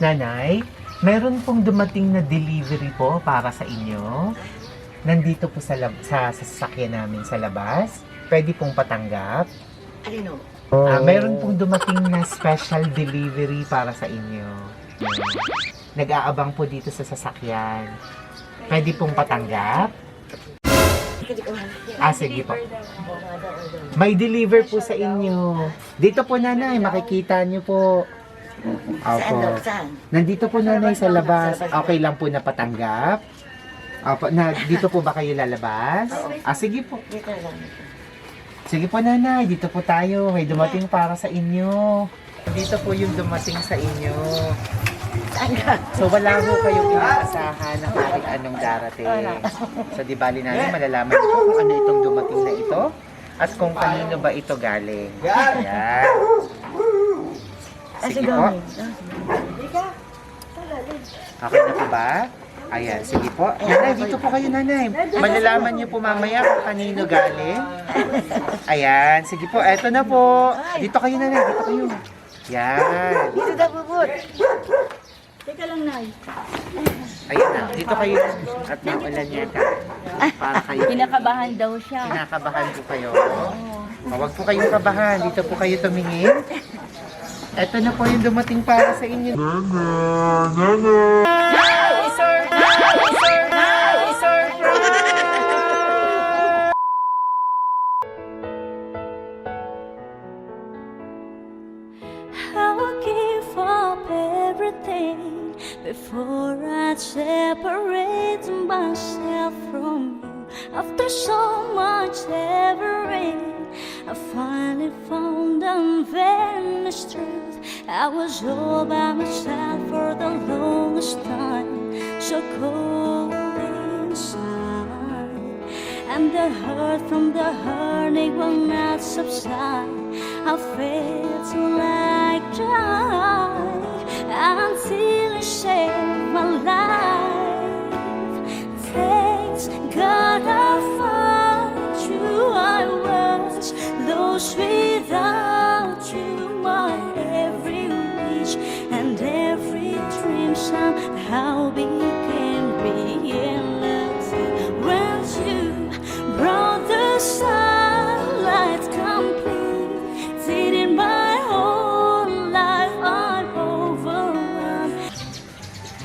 Nanay, meron pong dumating na delivery po para sa inyo. Nandito po sa, lab- sa, sa sasakyan namin sa labas. Pwede pong patanggap. Alin o? Ah, meron pong dumating na special delivery para sa inyo. Nag-aabang po dito sa sasakyan. Pwede pong patanggap. Ko Ah, sige po. May deliver po sa inyo. Dito po nanay, makikita niyo po. Saan daw? Opo. Saan? Nandito po nanay sa labas. Okay lang po na patanggap. Opo, na, dito po ba kayo lalabas? Ah, sige po. Dito lang. Sige po nanay, dito po tayo. May dumating para sa inyo. Dito po yung dumating sa inyo. Saan ka? So wala ho kayong inaasahan na kahit anong darating. So di bali namin malalaman niyo kung ano itong dumating na ito at kung kanino ba ito galing. Ayan. Sige po. Okay na po ba? Ayan, sige po. Nanay, dito po kayo, nanay. Malalaman niyo po mamaya kung kanino galing. Ayan, sige po. Eto na po. Dito kayo, nanay. Dito kayo. Yan. Dito daw bubot. Teka lang, Nay. Ayan na. Dito kayo. At naulan yata. Para kayo. Kinakabahan daw siya. Kinakabahan po kayo. Oh, Huwag po kayong kabahan. Dito po kayo tumingin. Eto na po yung dumating para sa inyo. I would give up everything before I separate myself from you. After so much severing, I finally found unvanished truth. I was all by myself for the longest time, so cold inside. And the hurt from the hurting will not subside. I felt like dry until you saved my life.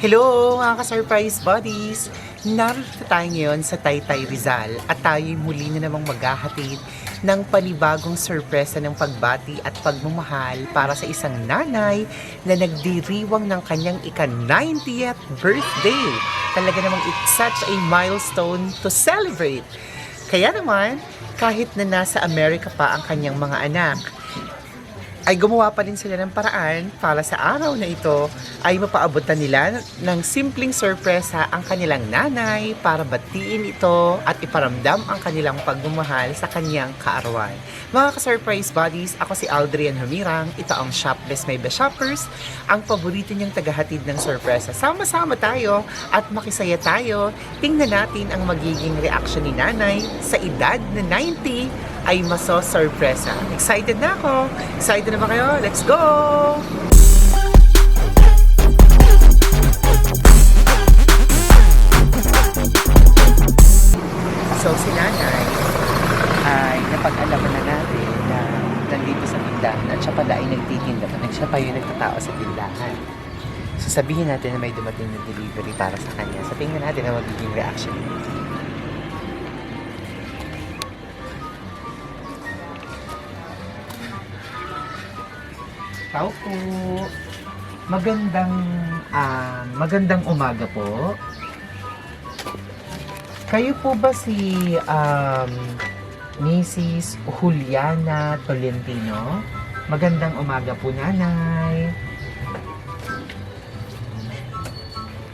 Hello mga ka-surprise buddies! Narito tayo ngayon sa Taytay Rizal at tayo muli na namang maghahatid ng panibagong sorpresa ng pagbati at pagmamahal para sa isang nanay na nagdiriwang ng kanyang ika-90th birthday. Talaga namang it's such a milestone to celebrate. Kaya naman, kahit na nasa Amerika pa ang kanyang mga anak, ay gumawa pa rin sila ng paraan para sa araw na ito ay mapaabutan nila ng simpleng sorpresa ang kanilang nanay para batiin ito at iparamdam ang kanilang pagmamahal sa kanyang kaarawan. Mga ka-surprise buddies, ako si Aldrian Humirang, ito ang Shopless May Best Shoppers, ang paborito niyang tagahatid ng sorpresa. Sama-sama tayo at makisaya tayo. Tingnan natin ang magiging reaction ni nanay sa edad na 90 ay maso-sorpresa. Excited na ako! Excited na ba kayo? Let's go! So si nanay ay napag-alaman na natin na nandito sa tindahan at siya pala ay nagtitinda pa. Siya pa yung nagtatao sa tindahan. So sabihin natin na may dumating na delivery para sa kanya. So tingnan natin ang magiging reaction niya. Tao po. Magandang ah, magandang umaga po. Kayo po ba si um, Mrs. Juliana Tolentino? Magandang umaga po, Nanay.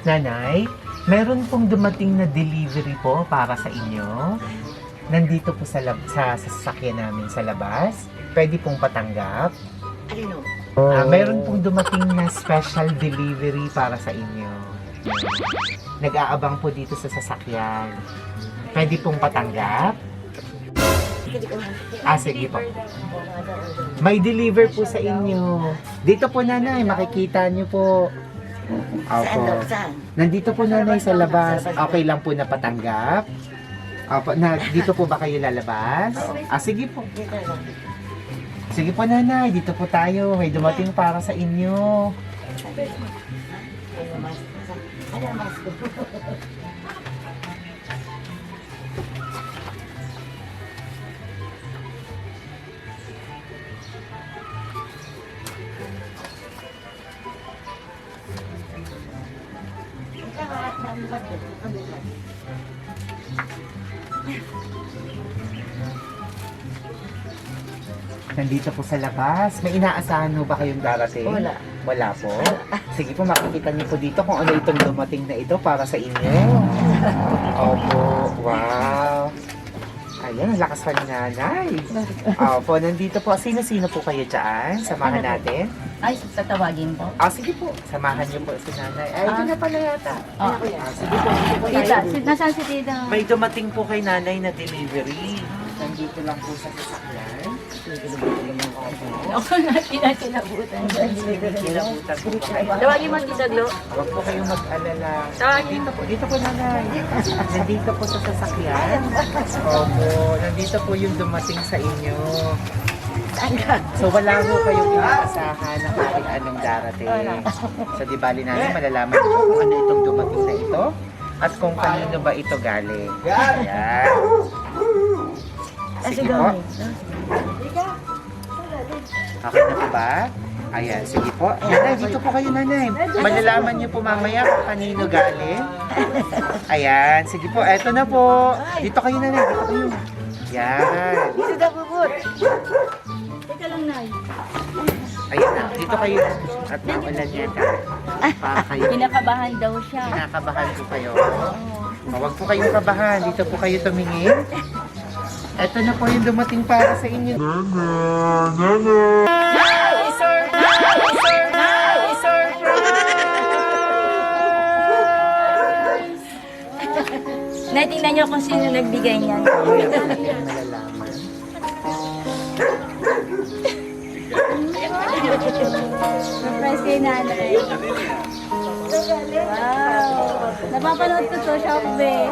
Nanay, meron pong dumating na delivery po para sa inyo. Nandito po sa, lab- sa sasakyan namin sa labas. Pwede pong patanggap. Alin o? Ah, meron pong dumating na special delivery para sa inyo. Nag-aabang po dito sa sasakyan. Pwede pong patanggap. Ah, sige po. May deliver po sa inyo. Dito po nanay, makikita niyo po. Saan? Nandito po nanay sa labas. Sa labas. Okay lang po na patanggap? Opo, na, dito po ba kayo lalabas? Ah, sige po. Sige po nanay, dito po tayo. May dumating para sa inyo. Nandito po sa labas. May inaasahan ho ba kayong darating? Wala. Wala po? Sige po, makikita niyo po dito kung ano itong dumating na ito para sa inyo. Opo, wow. Ayan, ang lakas pa ni nanay. Opo, nandito po. Sino-sino po kayo dyan? Samahan natin. Ay, tatawagin po. Ah, sige po. Samahan niyo po si nanay. Ay, ito na pala yata. Ah. Ah, sige po, dito po Tita, si, nasaan si tita? May dumating po kay nanay na delivery. Nandito lang po sa sasakyan. Ako na tinatinabutan. Kinabutan po ba kayo? Tawagin mo tita Glo. Huwag po kayong mag-alala. Tawagin. Dito po, dito po nanay. Nandito po sa sasakyan. Opo, nandito po yung dumating sa inyo. So wala po kayong inaasahan na kahit anong darating. So di bali nanay, malalaman po kung ano itong dumating na ito at kung kanino ba ito galing. Ayan. Sige po. Okay na po ba? Ayan, sige po. Nanay, dito po kayo, nanay. Malalaman niyo po mamaya kung kanino galing. Ayan, sige po. Eto na po. Dito kayo, nanay. Dito kayo. Yan. Dito daw bubot. Teka lang, Nay. Ayan na. Dito kayo. At naulan yata. Para kayo. Kinakabahan daw siya. Kinakabahan po kayo. O, Huwag po kayong kabahan. Dito po kayo tumingin. Eto na po yung dumating para sa inyo. Nay, tingnan niyo kung sino nagbigay niyan. Surprise kay nanay. Wow. Napapanood ko to, Shopee.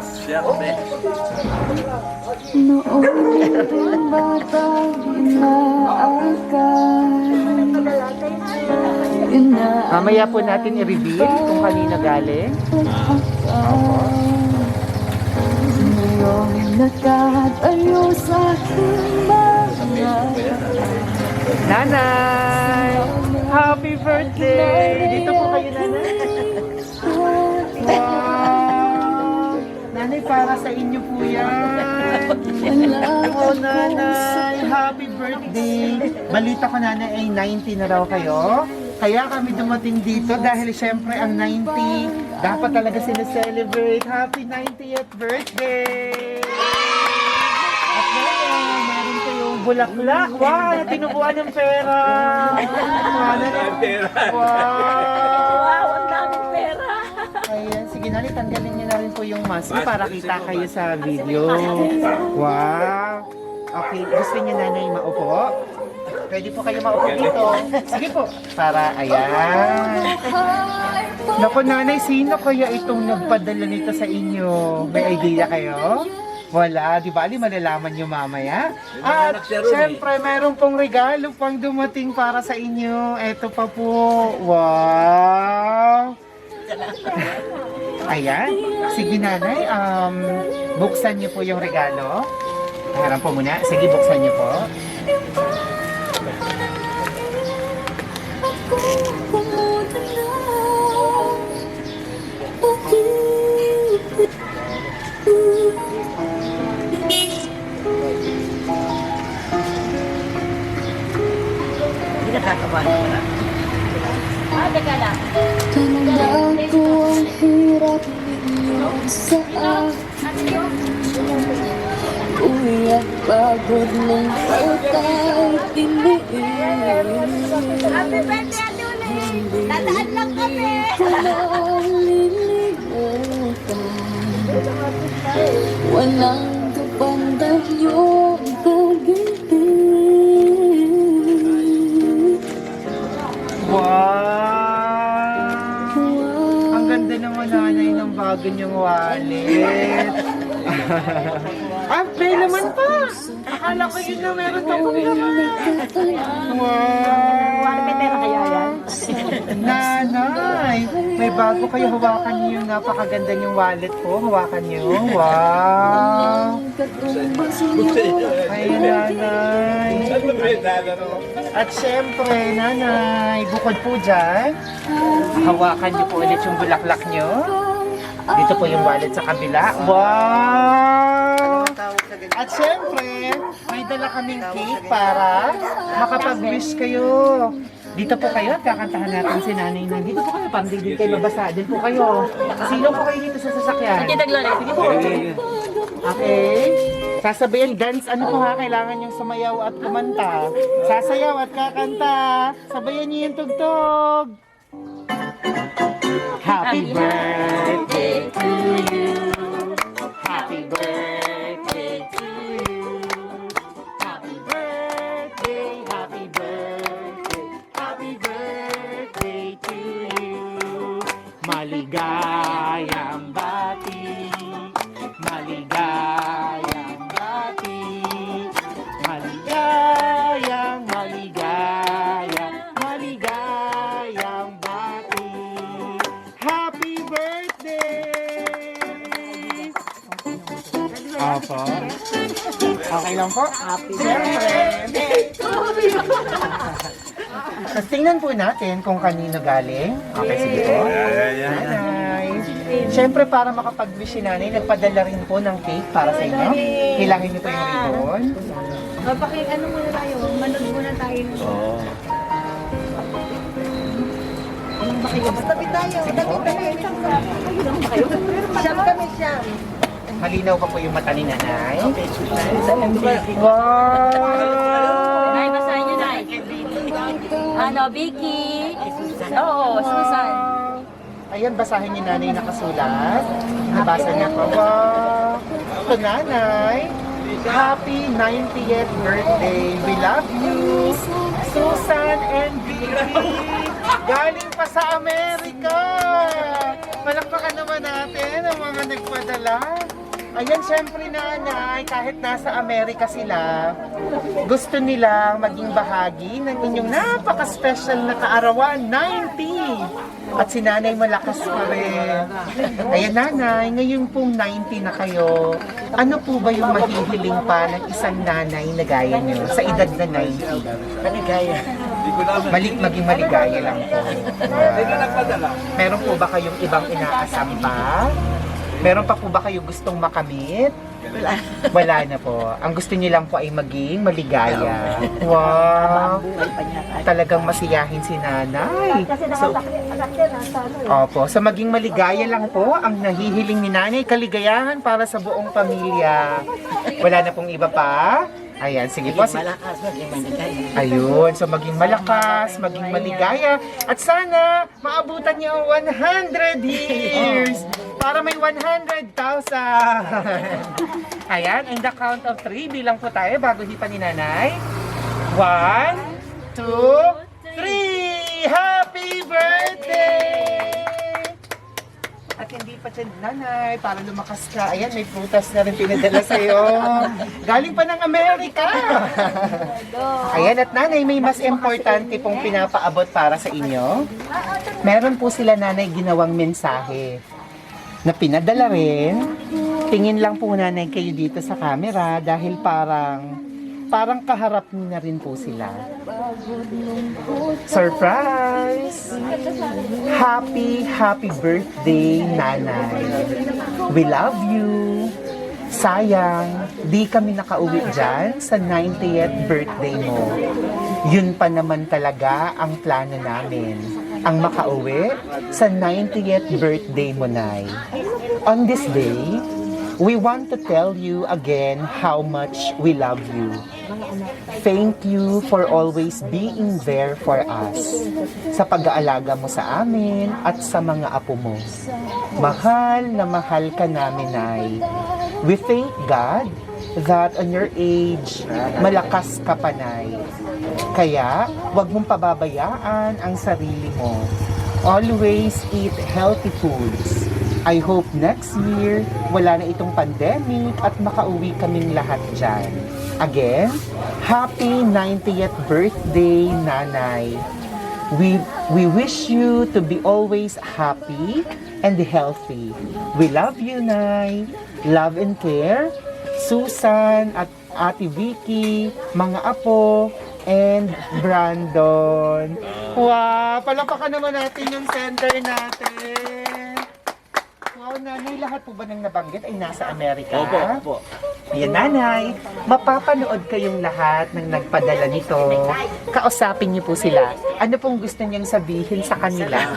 Noong bata inaakan Mamaya po natin i-reveal kung kanino galing. Ngayong nakatayo sa aking mga Nanay! Happy birthday! Dito po kayo, nanay. Wow! Nanay, para sa inyo po yan. Oh, nanay! Happy birthday! Balita ko, nanay, ay 90 na raw kayo. Kaya kami dumating dito dahil syempre ang 90 dapat talaga sineselebrate. Happy 90th birthday! At ngayon, meron kayong bulaklak. Wow, tinubuan ng pera. Wow, Wow! Wow, ang daming pera. Ayan, sige na rin, tanggalin niyo na rin po yung mask niyo para kita kayo sa video. Wow! Okay, gusto niyo nanay maupo? Pwede po kayo maupo dito. Sige po. Para, ayan. Naku nanay, sino kaya itong nagpadala nito sa inyo? May idea kayo? Wala, di ba? Ali, malalaman nyo mamaya. At syempre, meron pong regalo pang dumating para sa inyo. Ito pa po. Wow! Ayan. Sige nanay, um, buksan niyo po yung regalo. Harap po muna. Sige, buksan niyo po. Akala ko yun na meron pa pong laman. Wow! May pera kaya yan? Nanay! May bago kayo hawakan niyo yung napakaganda niyong wallet ko. Hawakan niyo. Wow! Ay, nanay. At syempre, nanay, bukod po dyan, hawakan niyo po ulit yung bulaklak niyo. Dito po yung wallet sa kabila. Wow! At syempre, may dala kaming cake para makapag-wish kayo. Dito po kayo at kakantahan natin si nanay na. Dito po kayo, pang di din kayo babasa. Din po kayo. Sino po kayo dito sa sasakyan? Sige, Sige po. Okay. Sasabayan, dance, ano po ha, kailangan yung sumayaw at kumanta. Sasayaw at kakanta. Sabayan niyo yung tugtog. Happy birthday to you. Natin kung kanino galing. Okay, sige po. Nanay. Siyempre, para makapag-wish si nanay, nagpadala rin po ng cake para sa inyo. Hilangin niyo po yung ribbon. Papaki, ano muna tayo? Manood muna tayo. Oo. Tabi tayo. Tabi tayo. Siyam kami siyam. Malinaw pa po yung mata ni nanay. Wow! Nay, basahin niyo, Nay. Ano, Vicky? Oo, Susan. Ayan, basahin ni nanay nakasulat. Nabasa niya po. Wow! Ito nanay. Happy 90th birthday. We love you. Susan and Vicky. Galing pa sa Amerika. Palakpakan naman natin ang mga nagpadala. Ayan, syempre nanay, kahit nasa Amerika sila, gusto nilang maging bahagi ng inyong napaka-special na kaarawan, 90! At si nanay malakas pa rin. Ayan nanay, ngayon pong 90 na kayo, ano po ba yung mahihiling pa ng isang nanay na gaya nyo sa edad na 90? Maligaya. Malik, maging maligaya lang po. Wow. Meron po ba kayong ibang inaasam pa? Meron pa po ba kayo gustong makamit? Wala. Wala na po. Ang gusto niyo lang po ay maging maligaya. Wow! Talagang masiyahin si nanay. So, ano eh. opo, sa maging maligaya lang po ang nahihiling ni nanay, kaligayahan para sa buong pamilya. Wala na pong iba pa? Ayan, sige po. Maging malakas, maging maligaya. Ayun, so maging malakas, maging maligaya, at sana maabutan niyo ang 100 years para may 100,000. Ayan, in the count of 3, bilang po tayo bago hipan ni nanay. 1, 2, 3! Happy birthday! At hindi pa siya nanay, para lumakas ka. Ayan, may prutas na rin pinadala sa'yo. Galing pa ng Amerika. Ayan, at nanay, may mas importante pong pinapaabot para sa inyo. Meron po sila nanay ginawang mensahe na pinadala rin. Tingin lang po nanay kayo dito sa camera dahil parang parang kaharap niyo na rin po sila. Surprise! Happy, happy birthday, nanay. We love you. Sayang, di kami nakauwi dyan sa 90th birthday mo. Yun pa naman talaga ang plano namin. Ang makauwi sa 90th birthday mo, Nay. On this day, we want to tell you again how much we love you. Thank you for always being there for us. Sa pag-aalaga mo sa amin at sa mga apo mo. Mahal na mahal ka namin, Nay. We thank God that on your age, malakas ka pa, Nay. Kaya, wag mong pababayaan ang sarili mo. Always eat healthy foods. I hope next year, wala na itong pandemic at makauwi kaming lahat dyan. Again, happy 90th birthday, Nanay. We, we wish you to be always happy and healthy. We love you, Nay. Love and care. Susan at Ate Vicky, mga apo, and Brandon. Wow! Palapakan naman natin yung sender natin. Wow, nanay, lahat po ba ng nabanggit ay nasa Amerika? Opo, opo. Ayan, nanay, mapapanood kayong lahat ng nagpadala nito. Kausapin niyo po sila. Ano pong gusto niyang sabihin sa kanila?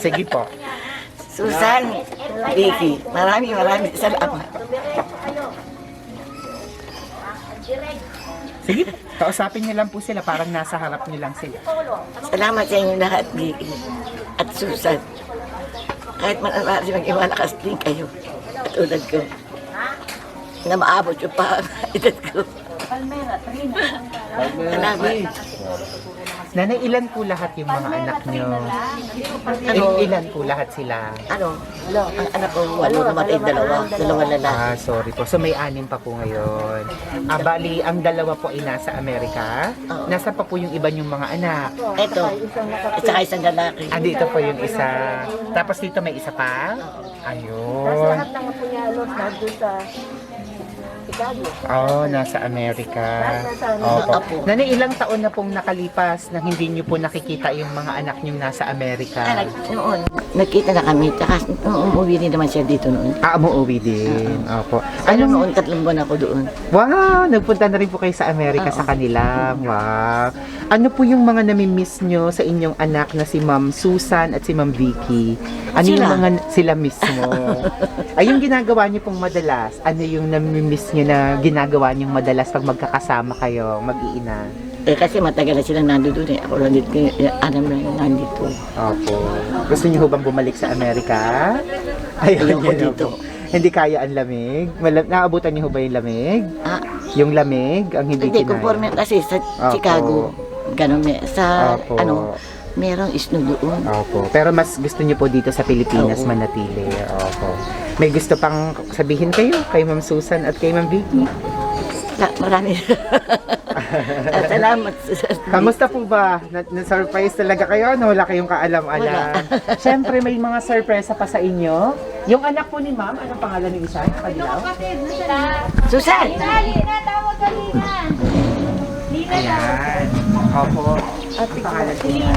Sige po. Susan, Vicky, maraming maraming salamat. Sige, kausapin niyo lang po sila. Parang nasa harap niyo lang sila. Salamat sa inyo lahat, Vicky. At Susan. Kahit mananasi mag-iwa, lakas din kayo. Tulad ko. Na maabot yung pa edad ko. Salamat. Nanay, ilan po lahat yung mga anak niyo? Il- ilan po lahat sila? Ano? Ang anak ko, walo namatay dalawa. Dalawa lalaki. Ah, sorry po. So may anim pa po ngayon. Ah, bali, ang dalawa po ay nasa Amerika. Oo. Nasa pa po yung iba yung mga anak. Ito. At saka isang lalaki. Ah, dito po yung isa. Tapos dito may isa pa. Ayun. ng apunyalos nandun sa Chicago. Oh, nasa Amerika. Opo. Nanay, ilang taon na pong nakalipas na hindi niyo po nakikita yung mga anak niyo nasa Amerika? Nag, noon, nagkita na kami. Tsaka noong umuwi din naman siya dito noon. Ah, umuwi din. Opo. Ano Anong noon, tatlong buwan ako doon. Wow! Nagpunta na rin po kayo sa Amerika sa kanila. Wow! Ano po yung mga namimiss nyo sa inyong anak na si Ma'am Susan at si Ma'am Vicky? Ano yung Sila? mga sila mismo? Ay, yung ginagawa nyo pong madalas, ano yung namimiss nyo na ginagawa nyo madalas pag magkakasama kayo, mag-iina? Eh, kasi matagal na silang nando doon eh. Ako lang dito, eh, alam na yung nandito. Opo. Gusto nyo ho bang bumalik sa Amerika? Ayaw Ayoko na dito. po. Hindi kaya ang lamig? Mala- naabutan ho ba yung lamig? Ah, Yung lamig, ang hindi, hindi, kinaya? conforme kasi sa Opo. Chicago, ganun eh. Sa, Opo. ano, merong snow doon. Opo. Pero mas gusto niyo po dito sa Pilipinas Oo. manatili. Opo. May gusto pang sabihin kayo kay Ma'am Susan at kay Ma'am Vicky? Sa, marami. At salamat. Kamusta po ba? Na- Na-surprise talaga kayo? No? Wala kayong kaalam-alam. Siyempre, may mga sorpresa pa sa inyo. Yung anak po ni Ma'am, anong pangalan ng isa? Kadilaw? Susan! Lina, tawag ka Lina. Lina daw. Ayan. Opo. At pangalan ni Lina.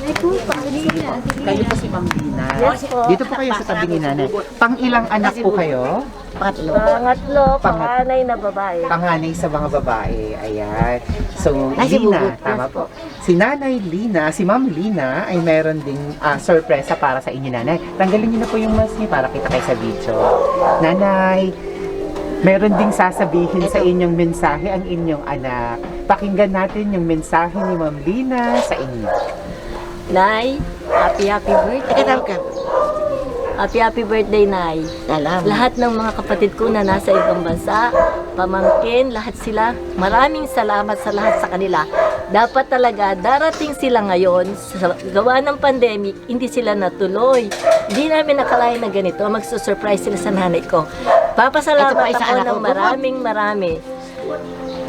Kayo po si Ma'am Dina. Yes po. Dito po kayo sa tabi ni Nanay. Pang ilang anak po kayo? Pangatlo. Pangatlo, Pangat- panganay na babae. panganay sa mga babae. Ayan. So, Ay, si Lina, Bugot. tama po. Si Nanay Lina, si Ma'am Lina, ay meron ding ah, sorpresa para sa inyo, Nanay. Tanggalin niyo na po yung mask niyo para kita kayo sa video. Nanay, meron ding sasabihin sa inyong mensahe ang inyong anak. Pakinggan natin yung mensahe ni Ma'am Lina sa inyo. Nay, happy happy birthday. Teka, tawag ka. Happy happy birthday, Nay. Salamat. Lahat ng mga kapatid ko na nasa ibang bansa, pamangkin, lahat sila, maraming salamat sa lahat sa kanila. Dapat talaga, darating sila ngayon, sa gawa ng pandemic, hindi sila natuloy. Hindi namin nakalain na ganito, magsusurprise sila sa nanay ko. Papasalamat ako ng maraming marami.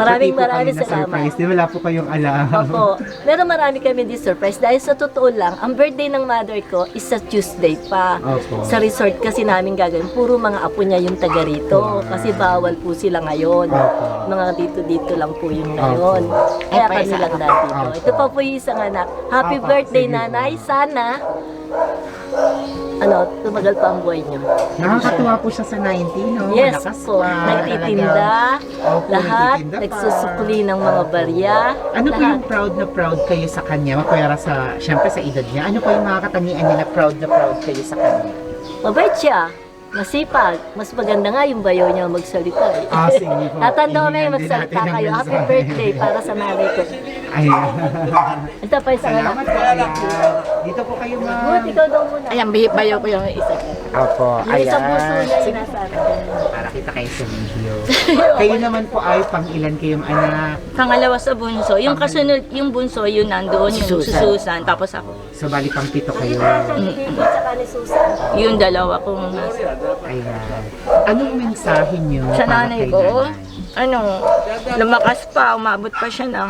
Maraming maraming salamat. Di wala po kayong alam. Opo. Pero marami kami di surprise dahil sa totoo lang, ang birthday ng mother ko is sa Tuesday pa. Opo. Sa resort kasi namin gagawin. Puro mga apo niya yung taga rito. Kasi bawal po sila ngayon. Opo. Mga dito-dito lang po yung ngayon. Kaya kami lang. Opo. Ito pa po yung isang anak. Happy Opo, birthday sige po. nanay. Sana ano, tumagal pa ang buhay niyo. Nakakatuwa po siya sa 90, no? Yes Malakas po. pa, Nagtitinda. Opo, Lahat. nagtitinda pa. Nagsusukli ng mga barya. Ano po lahat. yung proud na proud kayo sa kanya? Mapwera sa, syempre sa edad niya. Ano po yung mga katangian niya na proud na proud kayo sa kanya? Mabait siya. Masipag. Mas maganda nga yung bayo niya magsalita. Eh. Ah, sige po. Tatanda ko na yung magsalita kayo. Happy birthday para sa nanay ko. Ayan. Ito pa isang anak. Salamat po. Ayan. Dito po kayo, ma'am. Good, ikaw daw muna. Ayan, bayo ko yung isa. Opo, Yung isang puso ayan. niya yung nasa. Para kita kayo sa video. kayo naman po ay pang ilan kayong anak. Pangalawa sa bunso. Yung kasunod, yung bunso, yun nandoon, yung Susan. Susan. Tapos ako. So, bali pang pito kayo. Yung dalawa kong nasa. Ayan. Anong mensahe nyo Sa para nanay kay ko, nanay? Ano, lumakas pa, umabot pa siya ng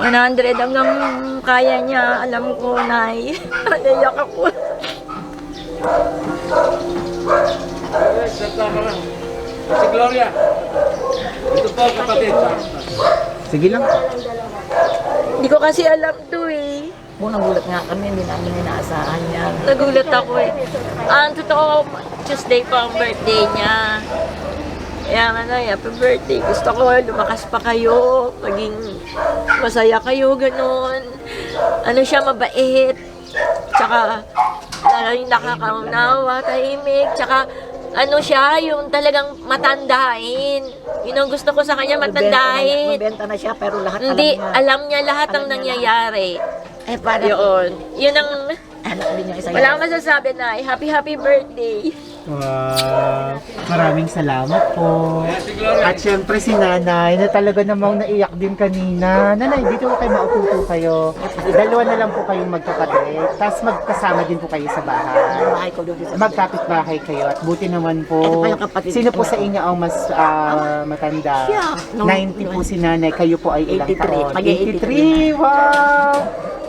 100 hanggang kaya niya. Alam ko, Nay. Naiyak ako. Si Gloria. Ito po kapatid. Sige lang. Hindi ko kasi alam to eh. Unang gulat nga kami, hindi namin inaasahan yan. Nagulat ako eh. Ah, ang totoo, Tuesday pa ang birthday niya. Kaya nga na, happy birthday. Gusto ko lumakas pa kayo, maging masaya kayo, ganun. Ano siya, mabait. Tsaka, yung nakakaunawa, tahimik. Tsaka, ano siya, yung talagang matandain. Yun ang gusto ko sa kanya, matandain. Mabenta na siya, pero lahat Hindi, alam niya. alam niya lahat ng nangyayari. Eh, paano? Yun. Yun ang, Anak din niya isa wala akong masasabi na, happy, happy birthday. Wow. Maraming salamat po. At syempre si nanay na talaga namang naiyak din kanina. Nanay, dito po kayo maupo po kayo. Dalawa na lang po kayong magkapatid. Tapos magkasama din po kayo sa bahay. Ko Magkapit bahay kayo at buti naman po. Sino po ko. sa inyo ang mas ah, matanda? Siya. Nung- 90 po si nanay, kayo po ay ilang 83. taon? Mag-83. 83, wow!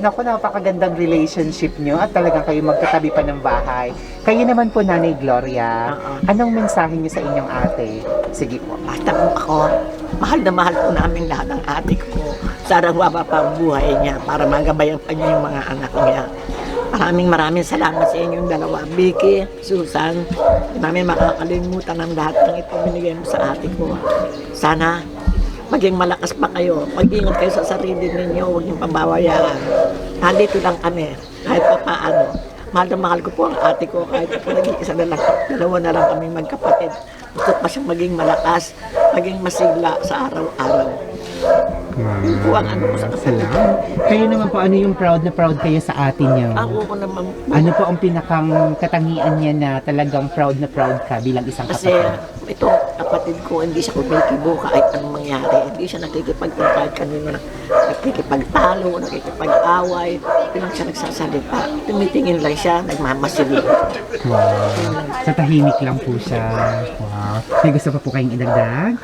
Naku, napakagandang relationship nyo at talagang kayo magkatabi pa ng bahay. Kayo naman po, Nanay Gloria, Oo. anong mensahe nyo sa inyong ate? Sige po. Basta kung ako, mahal na mahal po namin lahat ng ate ko. Sana humaba pa ang buhay niya para magabayan pa niya yung mga anak niya. Maraming maraming salamat sa inyong dalawa. Vicky, Susan, hindi namin makakalimutan ang lahat ng ito binigay mo sa ate ko. Sana maging malakas pa kayo. Mag-ingat kayo sa sarili ninyo. Huwag niyong pabawayaan. Nandito lang kami. Kahit pa paano. Mahal na mahal ko po ang ate ko. Kahit po nag-iisa na lang. Dalawa na lang kami magkapatid. Gusto pa siyang maging malakas. Maging masigla sa araw-araw. Yun po ang ano ko sa kapatid. Salamat. Kayo naman po, ano yung proud na proud kayo sa ate nyo? Ako ko naman po. Ano po ang pinakang katangian niya na talagang proud na proud ka bilang isang Kasi kapatid? Ito, kapatid ko, hindi siya kumikibo kahit anong mangyari. Hindi siya nakikipagtong kahit kanino na nakikipagtalo, nakikipag-away. Hindi lang siya nagsasalita. Tumitingin lang siya, nagmamasilig. Wow. Sa tahimik lang po siya. Wow. May gusto pa po kayong idagdag?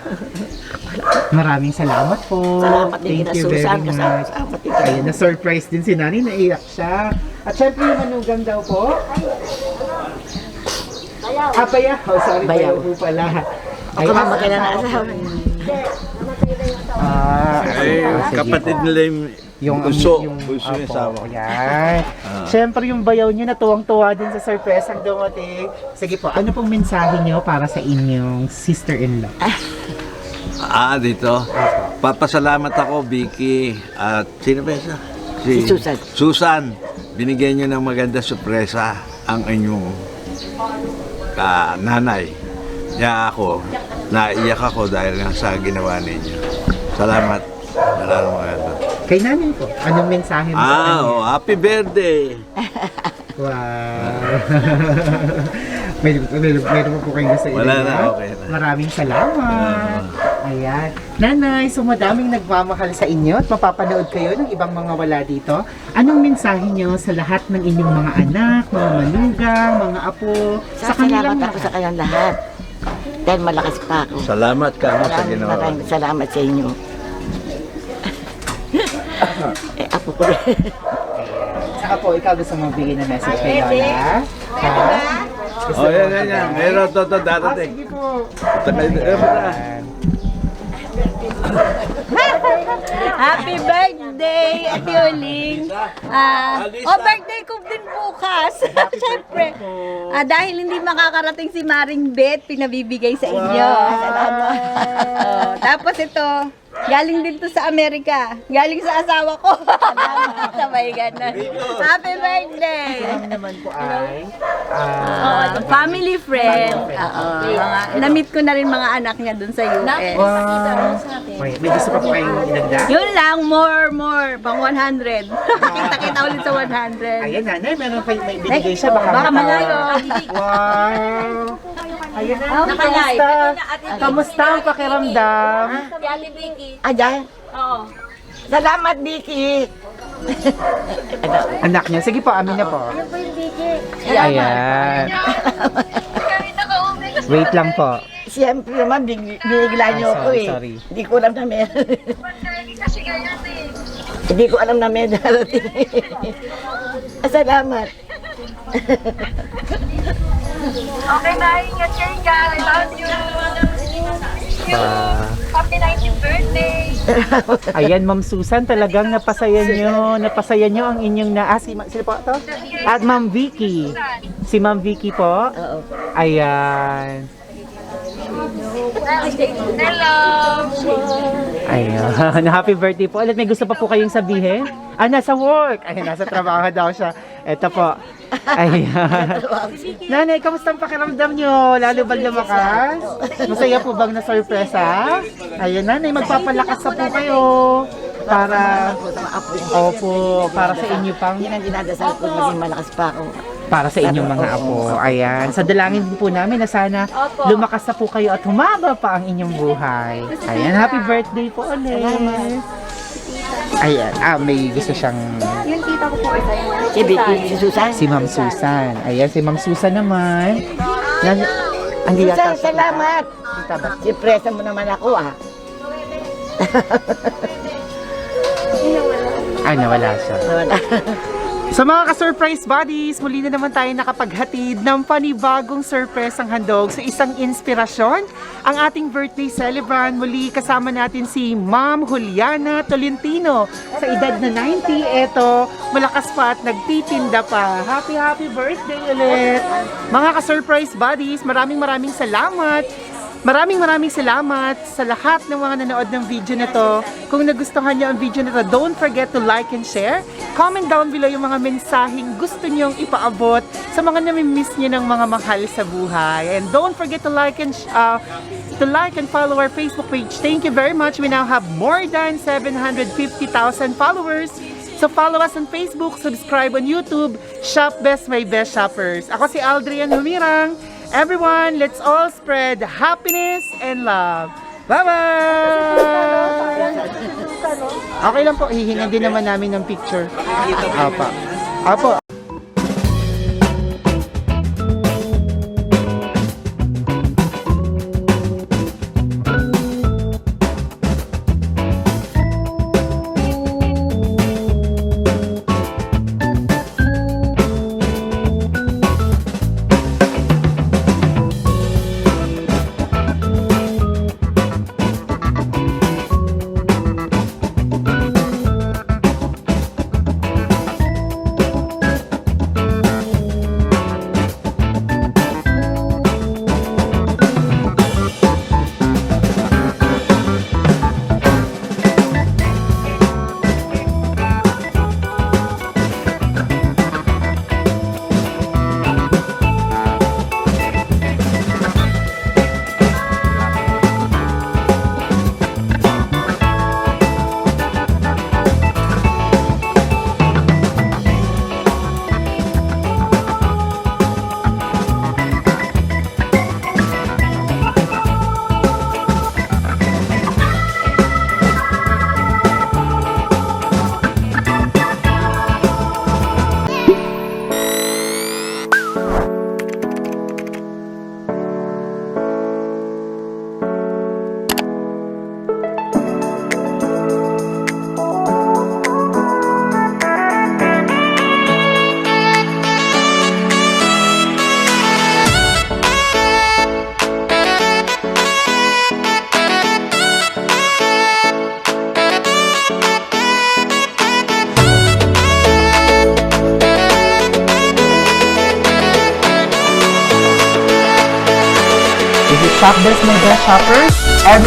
Maraming salamat po. Salamat din Thank you Susan. very Kasama much. kasama din Ayun, na-surprise din si Nani, naiyak siya. At syempre yung manugang daw po. Ah, bayaw. Oh, sorry, bayaw Bayaw. po pala. Ako naman kaya na asawa po. Ah, Eh, ah, sige kapatid po. nila yung, yung uso. yung uso yung apo, asawa. Yan. Siyempre yung bayaw niyo natuwang-tuwa din sa surprise ang dumating. Sige po, ano pong mensahe niyo para sa inyong sister-in-law? Ah, dito. Papasalamat ako, Vicky. At sino ba isa? Si Susan. Susan, binigyan niyo ng maganda sorpresa ang inyong ka nanay. Kaya ako, naiyak ako dahil nga sa ginawa ninyo. Salamat. Wala nang maganda. Kay nanay po, anong mensahe mo sa Ah, kanya? oh, happy birthday! Wow. may, may, meron pa po kayong gusto Wala na, okay na. Maraming salamat. Ayan. Nanay, so madaming nagmamahal sa inyo at mapapanood kayo ng ibang mga wala dito. Anong mensahe nyo sa lahat ng inyong mga anak, mga manugang, mga apo, sa kanilang Salamat ako sa kanyang lahat. Dahil malakas pa ako. Salamat ka mo sa ginawa. maraming salamat sa inyo. eh, apo ko rin. Sa apo, ikaw gusto mo bigyan ng message kay Lola? Ha? Oh, yan, yan, yan. Meron to, to, Ah, darating. sige po. Punta kayo. Ayan. Happy birthday, Ate Uling. Ah, oh, birthday ko din bukas. Siyempre. Ah, dahil hindi makakarating si Maring Bet, pinabibigay sa inyo. Salamat. Oh, tapos ito, galing din to sa Amerika. Galing sa asawa ko. Salamat. Sabay ganun. Happy birthday. Ang naman po ay, Oh, ah, family friend. Oo, mga, na-meet ko na rin mga anak niya dun sa US. wow. May, may gusto pa po kayong idagdag? Yun lang, more, more, pang 100. Kita-kita ulit sa 100. Ayan, nanay, meron pa may binigay siya. Baka, Baka malayo. Wow. Ayan na, Nakalive. kamusta? Kamusta ang pakiramdam? Ate Vicky. Ayan. Oo. Salamat, Vicky. Anak niya. Sige po, amin na po. Ayan. Wait lang po. Siyempre naman, big, binigla niyo ako sorry, eh. sorry. Hindi ko alam na may... Hindi ko alam na may darating. Ah, Salamat. Okay na, ingat kayo guys. I love you. Happy 19th birthday. Ayan, Ma'am Susan, talagang napasaya nyo, napasaya nyo ang inyong na... Ah, si, sino po ito? At Ma'am Vicky. Si Ma'am Vicky po. Oo. Ayan. Hello. Ayan. Happy birthday po. Ulit, may gusto pa po kayong sabihin? Ah, nasa work. Ay, nasa trabaho daw siya. Ito po. Ayan. Nanay, kamusta ang pakiramdam nyo? Lalo ba lumakas? Masaya po bang na sorpresa? Ayan, nanay, magpapalakas na po kayo. Para, opo, para sa inyo pang Yan ang dinadasal ko, maging malakas pa ako. para sa inyong mga apo. Ayan. Sa dalangin din po namin na sana lumakas na po kayo at humaba pa ang inyong buhay. Ayan. Happy birthday po ulit. Ayan. Ah, may gusto siyang Si Vicky, si Susan. si Ma'am Susan. Ayan, si Ma'am Susan naman. Nan yata Susan, salamat. Sipresa mo naman ako ah. Ay, nawala siya. Wala. Sa mga ka-surprise buddies, muli na naman tayo nakapaghatid ng panibagong surprise ang handog sa isang inspirasyon. Ang ating birthday celebrant, muli kasama natin si Ma'am Juliana Tolentino. Sa edad na 90, eto, malakas pa at nagtitinda pa. Happy, happy birthday ulit! Mga ka-surprise buddies, maraming maraming salamat Maraming maraming salamat sa lahat ng mga nanood ng video na to. Kung nagustuhan niyo ang video na to, don't forget to like and share. Comment down below yung mga mensaheng gusto niyong ipaabot sa mga namimiss niyo ng mga mahal sa buhay. And don't forget to like and uh, to like and follow our Facebook page. Thank you very much. We now have more than 750,000 followers. So follow us on Facebook, subscribe on YouTube, Shop Best My Best Shoppers. Ako si Aldrian Humirang. Everyone, let's all spread happiness and love. Bye-bye! Okay lang po, hihingan din naman namin ng picture. Apo. Apo.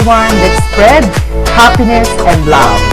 Everyone, let's spread happiness and love.